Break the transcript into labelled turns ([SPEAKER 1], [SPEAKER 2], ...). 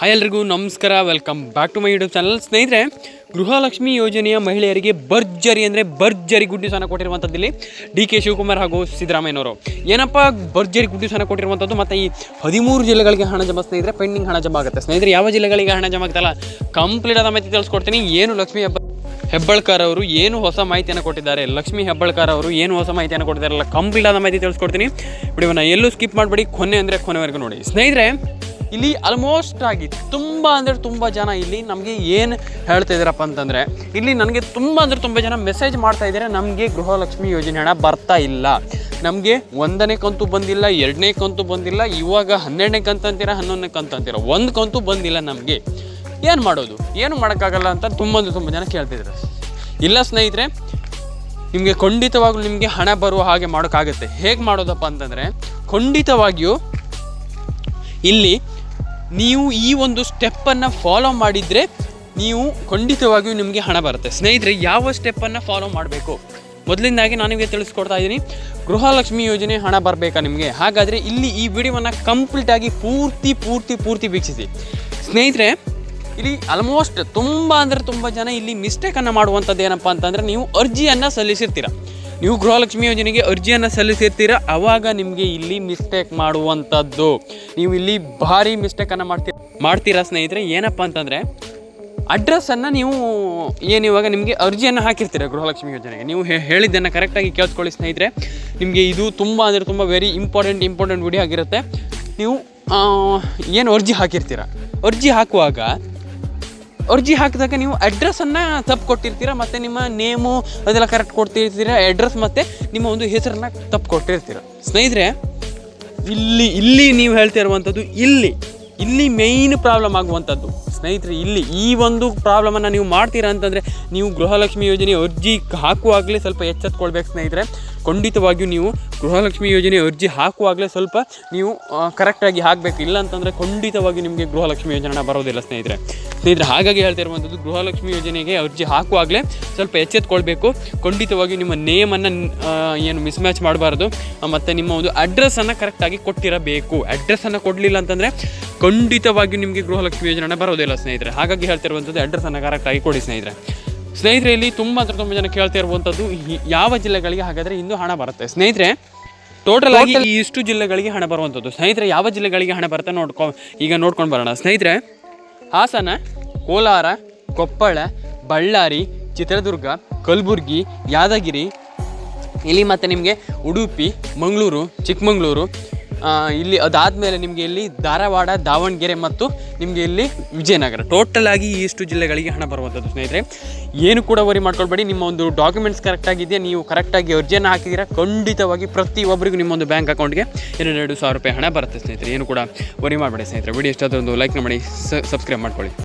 [SPEAKER 1] Hi ಎಲ್ರಿಗೂ, ನಮಸ್ಕಾರ. Welcome back to my YouTube channel ಸ್ನೇಹಿತರೆ, ಗೃಹಲಕ್ಷ್ಮಿ ಯೋಜನೆಯ ಮಹಿಳೆಯರಿಗೆ ಭರ್ಜರಿ ಅಂದರೆ ಭರ್ಜರಿ ಗುಡ್ ಕೊಟ್ಟಿರುವಂಥದ್ದು ಇಲ್ಲಿ ಡಿ ಕೆ ಶಿವಕುಮಾರ್ ಹಾಗೂ ಸಿದ್ದರಾಮಯ್ಯನವರು. ಏನಪ್ಪ ಭರ್ಜರಿ ಗುಡ್ ನ್ಯೂಸನ್ನು ಕೊಟ್ಟಿರುವಂಥದ್ದು? ಮತ್ತು ಈ ಹದಿಮೂರು ಜಿಲ್ಲೆಗಳಿಗೆ ಹಣ ಜಮ ಸ್ನೇಹಿತರೆ ಪೆಂಡಿಂಗ್ ಹಣ ಜಮಾ ಆಗುತ್ತೆ. ಸ್ನೇಹಿತರೆ, ಯಾವ ಜಿಲ್ಲೆಗಳಿಗೆ ಹಣ ಜಮಾ ಆಗುತ್ತಲ್ಲ? ಕಂಪ್ಲೀಟ್ ಆದ ಮಾಹಿತಿ ತಿಳಿಸ್ಕೊಡ್ತೀನಿ. ಏನು ಲಕ್ಷ್ಮಿ ಹಬ್ಬ ಹೆಬ್ಬಳ್ಕರ್ ಅವರು ಏನು ಹೊಸ ಮಾಹಿತಿಯನ್ನು ಕೊಟ್ಟಿದ್ದಾರೆ? ಲಕ್ಷ್ಮಿ ಹೆಬ್ಬಳ್ಕರ್ ಅವರು ಏನು ಹೊಸ ಮಾಹಿತಿಯನ್ನು ಕೊಟ್ಟಿದ್ದಾರಲ್ಲ? ಕಂಪ್ಲೀಟ್ ಆದ ಮಾಹಿತಿ ತಿಳಿಸ್ಕೊಡ್ತೀನಿ. ವಿಡಿಯೋನ ಎಲ್ಲೂ ಸ್ಕಿಪ್ ಮಾಡಬೇಡಿ. ಕೊನೆ ಅಂದರೆ ಕೊನೆವರೆಗೂ ನೋಡಿ. ಸ್ನೇಹಿತರೆ ಇಲ್ಲಿ ಆಲ್ಮೋಸ್ಟ್ ಆಗಿ ತುಂಬ ಅಂದರೆ ತುಂಬ ಜನ ಇಲ್ಲಿ ನಮಗೆ ಏನು ಹೇಳ್ತಾ ಇದ್ದೀರಪ್ಪ ಅಂತಂದರೆ, ಇಲ್ಲಿ ನನಗೆ ತುಂಬ ಅಂದರೆ ತುಂಬ ಜನ ಮೆಸೇಜ್ ಮಾಡ್ತಾ ಇದ್ದಾರೆ, ನಮಗೆ ಗೃಹಲಕ್ಷ್ಮಿ ಯೋಜನೆ ಹಣ ಬರ್ತಾ ಇಲ್ಲ. ನಮಗೆ ಒಂದನೇ ಕಂತು ಬಂದಿಲ್ಲ, ಎರಡನೇ ಕಂತು ಬಂದಿಲ್ಲ, ಇವಾಗ ಹನ್ನೆರಡನೇ ಕಂತಂತೀರ ಹನ್ನೊಂದನೇ ಕಂತು ಅಂತೀರ? ಒಂದು ಕಂತು ಬಂದಿಲ್ಲ ನಮಗೆ. ಏನು ಮಾಡೋದು? ಏನು ಮಾಡೋಕ್ಕಾಗಲ್ಲ ಅಂತ ತುಂಬ ಅಂದರೆ ತುಂಬ ಜನ ಕೇಳ್ತಿದ್ದಾರೆ ಇಲ್ಲ ಸ್ನೇಹಿತರೆ, ನಿಮಗೆ ಖಂಡಿತವಾಗಲೂ ನಿಮಗೆ ಹಣ ಬರುವ ಹಾಗೆ ಮಾಡೋಕ್ಕಾಗುತ್ತೆ. ಹೇಗೆ ಮಾಡೋದಪ್ಪ ಅಂತಂದರೆ, ಖಂಡಿತವಾಗಿಯೂ ಇಲ್ಲಿ ನೀವು ಈ ಒಂದು ಸ್ಟೆಪ್ಪನ್ನು ಫಾಲೋ ಮಾಡಿದರೆ ನೀವು ಖಂಡಿತವಾಗಿಯೂ ನಿಮಗೆ ಹಣ ಬರುತ್ತೆ. ಸ್ನೇಹಿತರೆ, ಯಾವ ಸ್ಟೆಪ್ಪನ್ನು ಫಾಲೋ ಮಾಡಬೇಕು? ಮೊದಲಿಂದಾಗಿ ನಾನು ನಿಮಗೆ ತಿಳಿಸ್ಕೊಡ್ತಾ ಇದ್ದೀನಿ. ಗೃಹಲಕ್ಷ್ಮಿ ಯೋಜನೆ ಹಣ ಬರಬೇಕಾ ನಿಮಗೆ? ಹಾಗಾದರೆ ಇಲ್ಲಿ ಈ ವಿಡಿಯೋವನ್ನು ಕಂಪ್ಲೀಟಾಗಿ ಪೂರ್ತಿ ಪೂರ್ತಿ ಪೂರ್ತಿ ವೀಕ್ಷಿಸಿ. ಸ್ನೇಹಿತರೆ, ಇಲ್ಲಿ ಆಲ್ಮೋಸ್ಟ್ ತುಂಬ ಅಂದರೆ ತುಂಬ ಜನ ಇಲ್ಲಿ ಮಿಸ್ಟೇಕನ್ನು ಮಾಡುವಂಥದ್ದು ಏನಪ್ಪ ಅಂತಂದರೆ ನೀವು ಅರ್ಜಿಯನ್ನು ಸಲ್ಲಿಸಿರ್ತೀರ. ನೀವು ಗೃಹಲಕ್ಷ್ಮಿ ಯೋಜನೆಗೆ ಅರ್ಜಿಯನ್ನು ಸಲ್ಲಿಸಿರ್ತೀರ? ಆವಾಗ ನಿಮಗೆ ಇಲ್ಲಿ ಮಿಸ್ಟೇಕ್ ಮಾಡುವಂಥದ್ದು. ನೀವು ಇಲ್ಲಿ ಭಾರಿ ಮಿಸ್ಟೇಕನ್ನು ಮಾಡ್ತೀರ ಮಾಡ್ತೀರಾ ಸ್ನೇಹಿತರೆ? ಏನಪ್ಪ ಅಂತಂದರೆ ಅಡ್ರೆಸ್ಸನ್ನು ನೀವು, ಏನು ಇವಾಗ ನಿಮಗೆ ಅರ್ಜಿಯನ್ನು ಹಾಕಿರ್ತೀರ ಗೃಹಲಕ್ಷ್ಮಿ ಯೋಜನೆಗೆ? ನೀವು ಹೇಳಿದ್ದನ್ನು ಕರೆಕ್ಟಾಗಿ ಕೇಳಿಸ್ಕೊಳ್ಳಿ ಸ್ನೇಹಿತರೆ. ನಿಮಗೆ ಇದು ತುಂಬ ಅಂದರೆ ತುಂಬ ವೆರಿ ಇಂಪಾರ್ಟೆಂಟ್ ಇಂಪಾರ್ಟೆಂಟ್ ವಿಡಿಯೋ ಆಗಿರುತ್ತೆ. ನೀವು ಏನು ಅರ್ಜಿ ಹಾಕಿರ್ತೀರ? ಅರ್ಜಿ ಹಾಕುವಾಗ ಅರ್ಜಿ ಹಾಕಿದಾಗ ನೀವು ಅಡ್ರೆಸ್ಸನ್ನು ತಪ್ಪು ಕೊಟ್ಟಿರ್ತೀರ, ಮತ್ತು ನಿಮ್ಮ ನೇಮು ಅದೆಲ್ಲ ಕರೆಕ್ಟ್ ಕೊಡ್ತಿರ್ತೀರ ಅಡ್ರೆಸ್ ಮತ್ತು ನಿಮ್ಮ ಒಂದು ಹೆಸರನ್ನ ತಪ್ಪು ಕೊಟ್ಟಿರ್ತೀರ? ಸ್ನೇಹಿತರೆ, ಇಲ್ಲಿ ಇಲ್ಲಿ ನೀವು ಹೇಳ್ತಾ ಇರುವಂಥದ್ದು ಇಲ್ಲಿ ಇಲ್ಲಿ ಮೇಯ್ನ್ ಪ್ರಾಬ್ಲಮ್ ಆಗುವಂಥದ್ದು ಸ್ನೇಹಿತರೆ, ಇಲ್ಲಿ ಈ ಒಂದು ಪ್ರಾಬ್ಲಮನ್ನು ನೀವು ಮಾಡ್ತೀರಾ ಅಂತಂದರೆ ನೀವು ಗೃಹಲಕ್ಷ್ಮಿ ಯೋಜನೆ ಅರ್ಜಿ ಹಾಕುವಾಗಲೇ ಸ್ವಲ್ಪ ಎಚ್ಚೆತ್ಕೊಳ್ಬೇಕು ಸ್ನೇಹಿತರೆ. ಖಂಡಿತವಾಗಿಯೂ ನೀವು ಗೃಹಲಕ್ಷ್ಮಿ ಯೋಜನೆ ಅರ್ಜಿ ಹಾಕುವಾಗಲೇ ಸ್ವಲ್ಪ ನೀವು ಕರೆಕ್ಟಾಗಿ ಹಾಕಬೇಕು. ಇಲ್ಲ ಅಂತಂದರೆ ಖಂಡಿತವಾಗಿ ನಿಮಗೆ ಗೃಹಲಕ್ಷ್ಮಿ ಯೋಜನೆ ಬರೋದಿಲ್ಲ ಸ್ನೇಹಿತರೆ. ಸ್ನೇಹಿತರೆ ಹಾಗಾಗಿ ಹೇಳ್ತಾ ಇರುವಂಥದ್ದು ಗೃಹಲಕ್ಷ್ಮಿ ಯೋಜನೆಗೆ ಅರ್ಜಿ ಹಾಕುವಾಗಲೇ ಸ್ವಲ್ಪ ಎಚ್ಚೆತ್ಕೊಳ್ಬೇಕು. ಖಂಡಿತವಾಗಿ ನಿಮ್ಮ ನೇಮನ್ನು ಏನು ಮಿಸ್ ಮ್ಯಾಚ್ ಮಾಡಬಾರ್ದು ಮತ್ತು ನಿಮ್ಮ ಒಂದು ಅಡ್ರೆಸ್ಸನ್ನು ಕರೆಕ್ಟಾಗಿ ಕೊಟ್ಟಿರಬೇಕು. ಅಡ್ರೆಸ್ಸನ್ನು ಕೊಡಲಿಲ್ಲ ಅಂತಂದರೆ ಖಂಡಿತವಾಗಿ ನಿಮಗೆ ಗೃಹಲಕ್ಷ್ಮಿ ಯೋಜನೆ ಬರೋದಿಲ್ಲ ಸ್ನೇಹಿತರೆ. ಹಾಗಾಗಿ ಹೇಳ್ತಿರುವಂಥದ್ದು ಅಡ್ರೆಸ್ಸನ್ನು ಕರೆಕ್ಟಾಗಿ ಕೊಡಿ ಸ್ನೇಹಿತರೆ. ಸ್ನೇಹಿತರೆ ಇಲ್ಲಿ ತುಂಬ ಹತ್ರ ತುಂಬ ಜನ ಕೇಳ್ತಾ ಇರುವಂಥದ್ದು ಯಾವ ಜಿಲ್ಲೆಗಳಿಗೆ ಹಾಗಾದರೆ ಇಂದು ಹಣ ಬರುತ್ತೆ. ಸ್ನೇಹಿತರೆ ಟೋಟಲ್ ಆಗಿ ಇಷ್ಟು ಜಿಲ್ಲೆಗಳಿಗೆ ಹಣ ಬರುವಂಥದ್ದು. ಸ್ನೇಹಿತರೆ ಯಾವ ಜಿಲ್ಲೆಗಳಿಗೆ ಹಣ ಬರುತ್ತೆ ನೋಡ್ಕೊ ಈಗ ನೋಡ್ಕೊಂಡು ಬರೋಣ. ಸ್ನೇಹಿತರೆ ಹಾಸನ ಕೋಲಾರ ಕೊಪ್ಪಳ ಬಳ್ಳಾರಿ ಚಿತ್ರದುರ್ಗ ಕಲಬುರ್ಗಿ ಯಾದಗಿರಿ. ಇಲ್ಲಿ ಮತ್ತು ನಿಮಗೆ ಉಡುಪಿ ಮಂಗಳೂರು ಚಿಕ್ಕಮಗಳೂರು ಇಲ್ಲಿ ಅದಾದಮೇಲೆ ನಿಮಗೆ ಇಲ್ಲಿ ಧಾರವಾಡ, ದಾವಣಗೆರೆ ಮತ್ತು ನಿಮಗೆ ಇಲ್ಲಿ ವಿಜಯನಗರ. ಟೋಟಲ್ ಆಗಿ ಇಷ್ಟು ಜಿಲ್ಲೆಗಳಿಗೆ ಹಣ ಬರುವಂಥದ್ದು ಸ್ನೇಹಿತರೆ. ಏನು ಕೂಡ ವರಿ ಮಾಡ್ಕೊಳ್ಬೇಡಿ, ನಿಮ್ಮ ಒಂದು ಡಾಕ್ಯುಮೆಂಟ್ಸ್ ಕರೆಕ್ಟಾಗಿದೆಯಾ ನೀವು ಕರೆಕ್ಟಾಗಿ ಅರ್ಜಿಯನ್ನು ಹಾಕಿದ್ದೀರಾ, ಖಂಡಿತವಾಗಿ ಪ್ರತಿಯೊಬ್ಬರಿಗೂ ನಿಮ್ಮ ಒಂದು ಬ್ಯಾಂಕ್ ಅಕೌಂಟ್ಗೆ ಎರಡೆರಡು ಸಾವಿರ ರೂಪಾಯಿ ಹಣ ಬರುತ್ತೆ ಸ್ನೇಹಿತರೆ. ಏನು ಕೂಡ ವರಿ ಮಾಡಬೇಡಿ ಸ್ನೇಹಿತರೆ. ವಿಡಿಯೋ ಒಂದು ಲೈಕ್ ಮಾಡಿ ಸಬ್ಸ್ಕ್ರೈಬ್ ಮಾಡ್ಕೊಳ್ಳಿ.